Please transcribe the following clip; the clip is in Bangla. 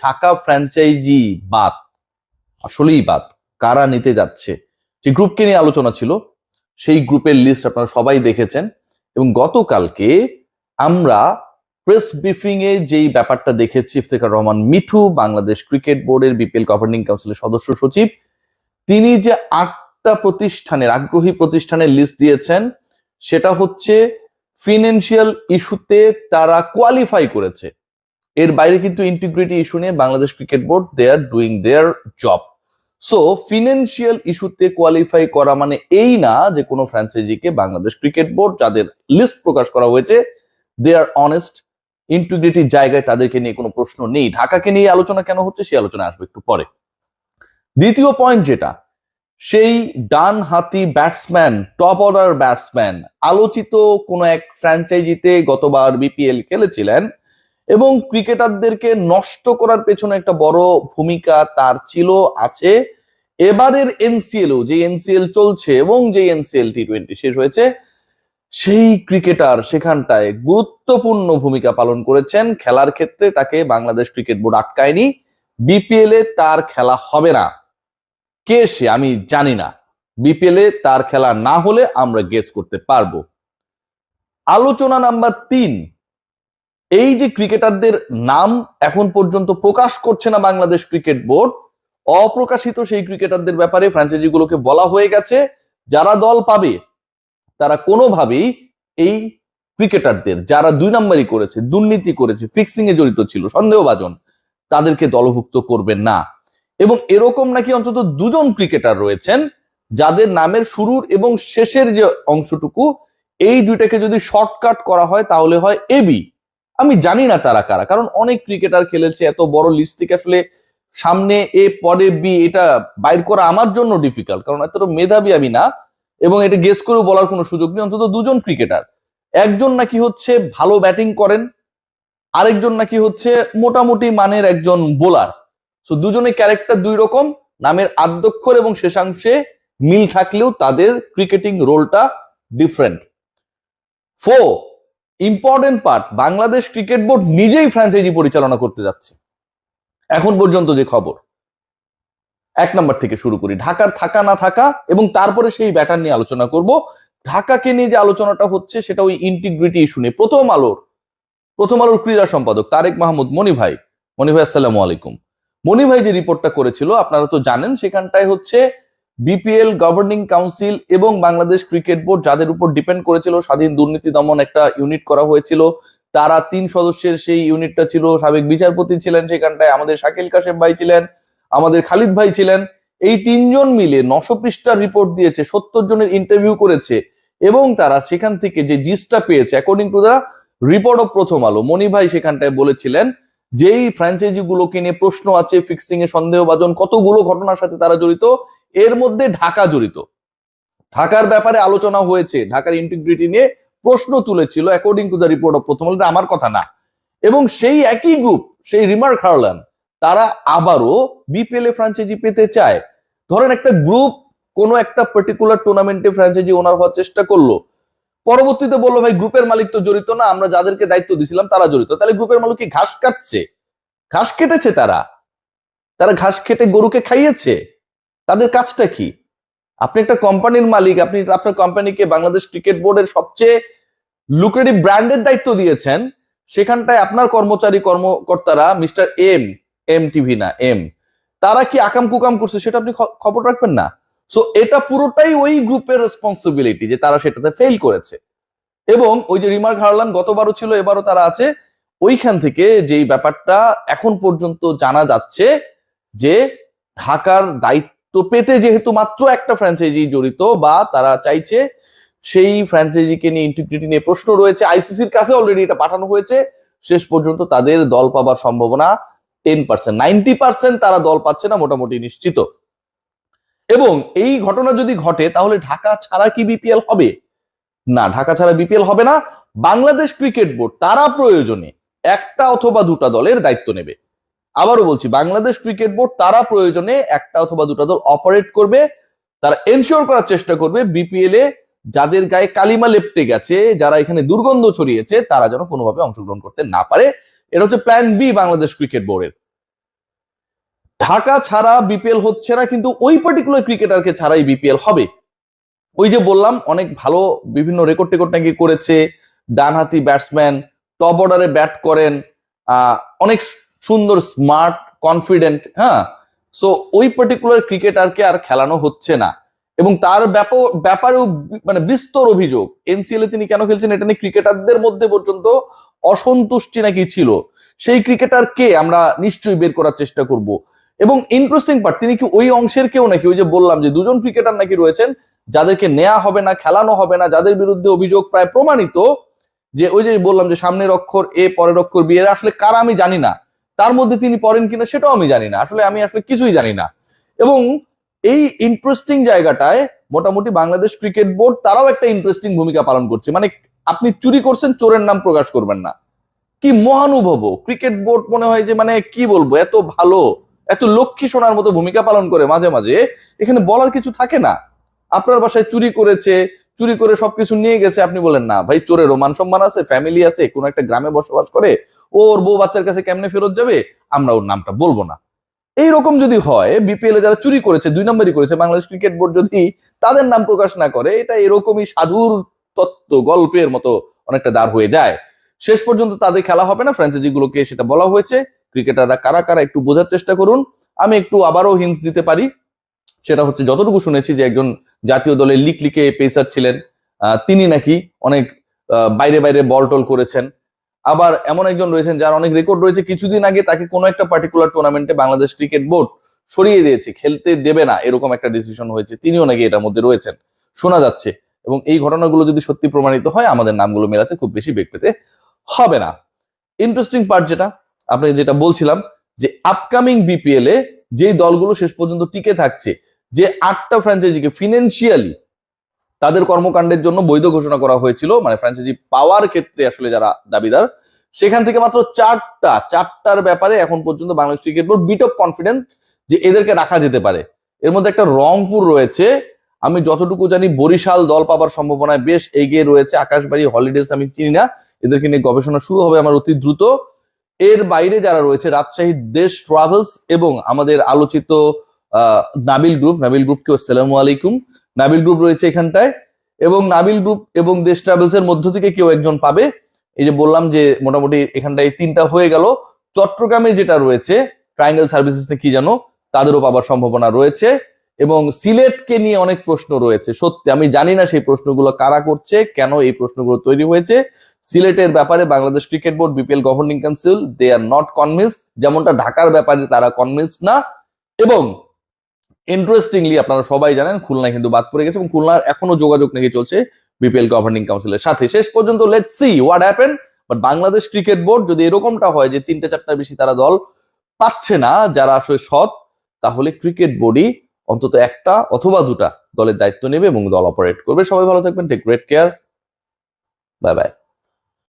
ঢাকা ফ্র্যাঞ্চাইজি বাদ, আসলেই বাদ, কারা নিতে যাচ্ছে? যে গ্রুপকে নিয়ে আলোচনা ছিল, সেই গ্রুপের লিস্ট আপনারা সবাই দেখেছেন এবং গতকালকে আমরা প্রেস ব্রিফিং এ যেই ব্যাপারটা দেখেছি, ইফতেখার রহমান মিঠু, বাংলাদেশ ক্রিকেট বোর্ডের বিপিএল গভর্নিং কাউন্সিলের সদস্য সচিব, তিনি যে আটটা প্রতিষ্ঠানের, আগ্রহী প্রতিষ্ঠানের লিস্ট দিয়েছেন, সেটা হচ্ছে ফিনান্সিয়াল ইস্যুতে তারা কোয়ালিফাই করেছে। এর বাইরে কিন্তু ইন্টিগ্রিটি ইস্যু নিয়ে Bangladesh cricket board they are doing their job so financial ইস্যুতে কোয়ালিফাই করা মানে এই না যে কোনো ফ্র্যাঞ্চাইজিকে বাংলাদেশ ক্রিকেট বোর্ড যাদের লিস্ট প্রকাশ করা হয়েছে দে আর অনেস্ট ইন্টিগ্রিটির জায়গায় তাদেরকে নিয়ে কোনো প্রশ্ন নেই। ঢাকাকে নিয়ে আলোচনা কেন হচ্ছে সেই আলোচনা আসবে একটু পরে। দ্বিতীয় পয়েন্ট যেটা, সেই ডান হাতি ব্যাটসম্যান টপ অর্ডার ব্যাটসম্যান আলোচিত কোনো এক ফ্র্যাঞ্চাইজিতে গতবার বিপিএল খেলেছিলেন এবং ক্রিকেটারদেরকে নষ্ট করার পেছনে একটা বড় ভূমিকা তার ছিল, আছে। এবারের এনসিএলও যে এনসিএল চলছে এবং যে এনসিএল টি টোয়েন্টি শেষ হয়েছে, সেই ক্রিকেটার সেখানটায় গুরুত্বপূর্ণ ভূমিকা পালন করেছেন। খেলার ক্ষেত্রে তাকে বাংলাদেশ ক্রিকেট বোর্ড আটকায়নি। বিপিএল এ তার খেলা হবে না। কে সে আমি জানি না। বিপিএল এ তার খেলা না হলে আমরা গেস করতে পারব। আলোচনা নাম্বার তিন এই যে ক্রিকেটারদের নাম এখন পর্যন্ত প্রকাশ করছে না বাংলাদেশ ক্রিকেট বোর্ড, অপ্রকাশিত সেই ক্রিকেটারদের ব্যাপারে ফ্র্যাঞ্চাইজিগুলোকে বলা হয়ে গেছে, যারা দল পাবে, তারা কোনোভাবেই এই ক্রিকেটারদের, যারা দুই নাম্বারই করেছে, দুর্নীতি করেছে ফিক্সিং এ জড়িত ছিল, সন্দেহভাজন, তাদেরকে দলভুক্ত করবেন না। এবং এরকম নাকি অন্তত দুজন ক্রিকেটার রয়েছেন, যাদের নামের শুরুর এবং শেষের যে অংশটুকু, এই দুইটাকে যদি শর্টকাট করা হয়, তাহলে হয় এবি আমি জানি না তারা কারা। কারণ অনেক ক্রিকেটার খেলেছে, এত বড় লিস্ট থেকে আসলে সামনে, এ, পরে, বি, এটা বাইর করা আমার জন্য ডিফিকাল্ট কারণ এতটা মেধাবী আমি না, এবং এটা গেস করেও বলার কোনো সুযোগ নেই, অন্তত দুজন ক্রিকেটার একজন নাকি হচ্ছে ভালো ব্যাটিং করেন, আরেকজন নাকি হচ্ছে মোটামুটি মানের একজন বোলার সো দুজনের ক্যারেক্টার দুই রকম, নামের আদ্যক্ষর এবং শেষাংশে মিল থাকলেও তাদের ক্রিকেটিং রোলটা different for important part Bangladesh cricket board নিজেই ফ্র্যাঞ্চাইজি পরিচালনা করতে যাচ্ছে। এখন পর্যন্ত যে খবর, এক নম্বর থেকে শুরু করি। ঢাকার থাকা না থাকা এবং তারপরে সেই ব্যাটার নিয়ে আলোচনা করব। ঢাকাকে নিয়ে যে আলোচনাটা হচ্ছে, সেটা ওই ইন্টিগ্রিটি ইস্যু নিয়ে। প্রথম আলোর প্রথম আলোর ক্রীড়া সম্পাদক তারেক মাহমুদ মনি ভাই। মনি ভাই, আসসালামু আলাইকুম। মনি ভাই যে রিপোর্টটা করেছিল, আপনারা তো জানেন, সেখানটায় হচ্ছে বিপিএল গভর্নিং কাউন্সিল এবং বাংলাদেশ ক্রিকেট বোর্ড যাদের উপর ডিপেন্ড করেছিল স্বাধীন দুর্নীতি দমন একটা ইউনিট করা হয়েছিল, তারা তিন সদস্যের সেই ইউনিটটা ছিল। সাবেক বিচারপতি ছিলেন সেখানটায়, আমাদের শাকিল কাশেম ভাই ছিলেন, আমাদের খালিদ ভাই ছিলেন। এই তিনজন মিলে নশো পৃষ্ঠার রিপোর্ট দিয়েছে, সত্তর জনের ইন্টারভিউ করেছে এবং তারা সেখান থেকে যে জিসটা পেয়েছে according to the report of Prothom Alo মনি ভাই সেখানটায় বলেছিলেন যেই ফ্র্যাঞ্চাইজি গুলোকে নিয়ে প্রশ্ন আছে ফিক্সিং এ সন্দেহভাজন কতগুলো ঘটনার সাথে তারা জড়িত এর মধ্যে ঢাকা জড়িত। ঢাকার ব্যাপারে আলোচনা হয়েছে, ঢাকার ইন্টিগ্রিটি নিয়ে প্রশ্ন তুলেছিল according to the report of Prothom আমার কথা না। এবং সেই একই গ্রুপ সেই রিমার্ক হারলান, তারা আবারও বিপিএল এ ফ্র্যাঞ্চাইজি পেতে চায়। ধরেন একটা গ্রুপ কোনো একটা পার্টিকুলার টুর্নামেন্টে ফ্র্যাঞ্চাইজি ওনার হওয়ার চেষ্টা করল। পরবর্তীতে বলল, ভাই গ্রুপের মালিক তো জড়িত না, আমরা যাদেরকে দায়িত্ব দিছিলাম তারা জড়িত। তাহলে গ্রুপের মালিক কি ঘাস কাটছে? ঘাস কেটেছে তারা? তারা ঘাস খেটে গরুকে খাইয়েছে? তাদের কাজটা কি? আপনি একটা কোম্পানির মালিক, আপনি আপনার কোম্পানিকে বাংলাদেশ ক্রিকেট বোর্ডের সবচেয়ে লুক্রেটিভ ব্র্যান্ডের দায়িত্ব দিয়েছেন, সেখানটায় আপনার কর্মচারী কর্মকর্তারা মিস্টার এম এম টিভি না, এম, তারা কি আকাম কুকাম করছে সেটা আপনি খবর রাখবেন না। সো এটা পুরোটাই ওই গ্রুপের রেসপন্সিবিলিটি যে তারা সেটাতে ফেল করেছে। এবং ওই যে রিমার্ক হারলান গতবারও ছিল, এবারও তারা আছে, ওইখান থেকে যেই ব্যাপারটা এখন পর্যন্ত জানা যাচ্ছে যে ঢাকার দায়িত্ব পেতে যেহেতু মাত্র একটা ফ্র্যাঞ্চাইজি জড়িত বা তারা চাইছে সেই ফ্র্যাঞ্চাইজিকে নিয়ে ইন্টিগ্রিটি নিয়ে প্রশ্ন রয়েছে আইসিসির কাছে অলরেডি এটা পাঠানো হয়েছে। শেষ পর্যন্ত তাদের দল পাবার সম্ভাবনা টেন পার্সেন্ট নাইনটি পার্সেন্ট তারা দল পাচ্ছে না মোটামুটি নিশ্চিত। এবং এই ঘটনা যদি ঘটে তাহলে ঢাকা ছাড়া কি বিপিএল হবে? না, ঢাকা ছাড়া বিপিএল হবে না। বাংলাদেশ ক্রিকেট বোর্ড তারা প্রয়োজনে একটা অথবা দুটা দলের দায়িত্ব নেবে। আবারও বলছি, বাংলাদেশ ক্রিকেট বোর্ড তারা প্রয়োজনে একটা অথবা দুটা দল অপারেট করবে। তারা এনশিওর করার চেষ্টা করবে বিপিএল এ যাদের গায়ে কালিমা লেপটে গেছে, যারা এখানে দুর্গন্ধ ছড়িয়েছে, তারা যেন কোনোভাবে অংশগ্রহণ করতে না পারে। এটা হচ্ছে প্ল্যান বি বাংলাদেশ ক্রিকেট বোর্ডের। ঢাকা ছাড়া বিপিএল হচ্ছে না, কিন্তু ওই পার্টিকুলার ক্রিকেটারকে ছাড়াই বিপিএল হবে। ওই যে বললাম, অনেক ভালো বিভিন্ন রেকর্ড টেকর্ড নাকি করেছে। ডানহাতি ব্যাটসম্যান টপ অর্ডারে ব্যাট করেন। অনেক সুন্দর স্মার্ট কনফিডেন্ট হ্যাঁ? সো ওই পার্টিকুলার ক্রিকেটারকে আর খেলানো হচ্ছে না। এবং তার ব্যাপারেও মানে বিস্তর অভিযোগ। এনসিএল এ তিনি কেন খেলছেন এটা নিয়ে ক্রিকেটারদের মধ্যে পর্যন্ত অসন্তুষ্টি নাকি ছিল? সেই ক্রিকেটারকে আমরা নিশ্চয়ই বের করার চেষ্টা করব। এবং ইন্টারেস্টিং পার্ট তিনি কি ওই অংশের কেউ নাকি? ওই যে বললাম যে দুজন ক্রিকেটার নাকি রয়েছেন, যাদেরকে নেওয়া হবে না, খেলানো হবে না, যাদের বিরুদ্ধে অভিযোগ প্রায় প্রমাণিত, যে ওই যে বললাম যে সামনের অক্ষর এ পরের অক্ষর বি এর আসলে কারা আমি জানি না। তার মধ্যে তিনি পড়েন কিনা সেটাও আমি জানি না। আসলে আমি আসলে কিছুই জানি না। এবং এই ইন্টারেস্টিং জায়গাটায় মোটামুটি বাংলাদেশ ক্রিকেট বোর্ড তারাও একটা ইন্টারেস্টিং ভূমিকা পালন করছে। মানে আপনি চুরি করছেন, চোরের নাম প্রকাশ করবেন না। কি মহানুভব! ক্রিকেট বোর্ড মনে হয় যে মানে কি বলব, এত ভালো, এত লক্ষ্মী সোনার মতো ভূমিকা পালন করে মাঝে মাঝে। এখানে বলার কিছু থাকে না। আপনার বাসায় চুরি করেছে চুরি করে সবকিছু নিয়ে গেছে, আপনি বলেন না। ভাই চোরেরও মান সম্মান আছে ফ্যামিলি আছে, কোন একটা গ্রামে বসবাস করে ওর বউ বাচ্চার কাছে কেমনে ফেরত যাবে, আমরা ওর নামটা বলব না। এইরকম যদি হয় বিপিএল এ যারা চুরি করেছে, দুই নম্বরই করেছে, বাংলাদেশ ক্রিকেট বোর্ড যদি তাদের নাম প্রকাশ না করে, এটা এরকমই সাধুর তত্ত্ব, গল্পের মতো অনেকটা দাঁড় হয়ে যায়। শেষ পর্যন্ত তাদের খেলা হবে না ফ্র্যাঞ্চাইজি গুলোকে সেটা বলা হয়েছে। ক্রিকেটাররা কারা কারা একটু বোঝার চেষ্টা করুন। আমি একটু আবারও হিন্স দিতে পারি। সেটা হচ্ছে যতটুকু শুনেছি যে একজন জাতীয় দলের লিক লিকে পেসার ছিলেন তিনি নাকি অনেক বাইরে বাইরে বল টল করেছেন। আবার এমন একজন রয়েছেন যার অনেক রেকর্ড রয়েছে, কিছুদিন আগে তাকে কোনো একটা পার্টিকুলার টুর্নামেন্টে বাংলাদেশ ক্রিকেট বোর্ড সরিয়ে দিয়েছে, খেলতে দেবে না, এরকম একটা ডিসিশন হয়েছে, তিনিও নাকি এটার মধ্যে রয়েছেন। শোনা যাচ্ছে এবং এই ঘটনাগুলো যদি সত্যি প্রমাণিত হয়, আমাদের নামগুলো মেলাতে খুব বেশি বেগ পেতে হবে না। ইন্টারেস্টিং পার্ট যেটা আপনি যেটা বলছিলাম যে আপকামিং বিপিএল এ যেই দলগুলো শেষ পর্যন্ত টিকে থাকছে, যে আটটা ফ্র্যাঞ্চাইজিকে ফিনান্সিয়ালি তাদের কর্মকাণ্ডের জন্য বৈধ ঘোষণা করা হয়েছিল মানে ফ্র্যাঞ্চাইজি পাওয়ার ক্ষেত্রে আসলে যারা দাবিদার, সেখান থেকে মাত্র চারটা, চারটার ব্যাপারে এখন পর্যন্ত Bangladesh cricket board bit of confidence যে এদেরকে রাখা যেতে পারে। এর মধ্যে একটা রংপুর রয়েছে, আমি যতটুকু জানি বরিশাল দল পাবার সম্ভাবনায় বেশ এগিয়ে রয়েছে, আকাশবাড়ি হলিডেজ আমি চিনি না, এদেরকে নিয়ে গবেষণা শুরু হবে আমার অতি দ্রুত। এর বাইরে যারা রয়েছে, রাজশাহী দেশ ট্রাভেলস এবং আমাদের আলোচিত নাবিল গ্রুপ নাবিল গ্রুপকে আসসালামু আলাইকুম। নাবিল গ্রুপ রয়েছে এখানটায় এবং নাবিল গ্রুপ এবং দেশ ট্রাভেলস এর মধ্য থেকে কেউ একজন পাবে। এই যে বললাম যে মোটামুটি এখানটায় তিনটা হয়ে গেল। চট্টগ্রামে যেটা রয়েছে ট্রায়াঙ্গেল সার্ভিসেস কি জানো? তাদেরও পাবার সম্ভাবনা রয়েছে। এবং সিলেটকে নিয়ে অনেক প্রশ্ন রয়েছে। সত্যি, আমি জানি না সেই প্রশ্নগুলো কারা করছে, কেন এই প্রশ্নগুলো তৈরি হয়েছে। সিলেটের ব্যাপারে Bangladesh cricket board, BPL governing council they are not convince যেমনটা ঢাকার ব্যাপারে তারা কনভিন্স না। এবং ইন্টারেস্টিংলি আপনারা সবাই জানেন খুলনা কিন্তু বাদ পড়ে গেছে এবং খুলনার এখনও যোগাযোগ নাকি চলছে বিপিএল গভর্নিং কাউন্সিলের সাথে। শেষ পর্যন্ত let see what happen but Bangladesh cricket board যদি এরকমটা হয় যে তিনটে চারটা বেশি তারা দল পাচ্ছে না, যারা আসলে সৎ, তাহলে ক্রিকেট বোর্ডই অন্তত একটা অথবা দুটা দলের দায়িত্ব নেবে এবং দল অপারেট করবে। সবাই ভালো থাকবেন। Take great care bye bye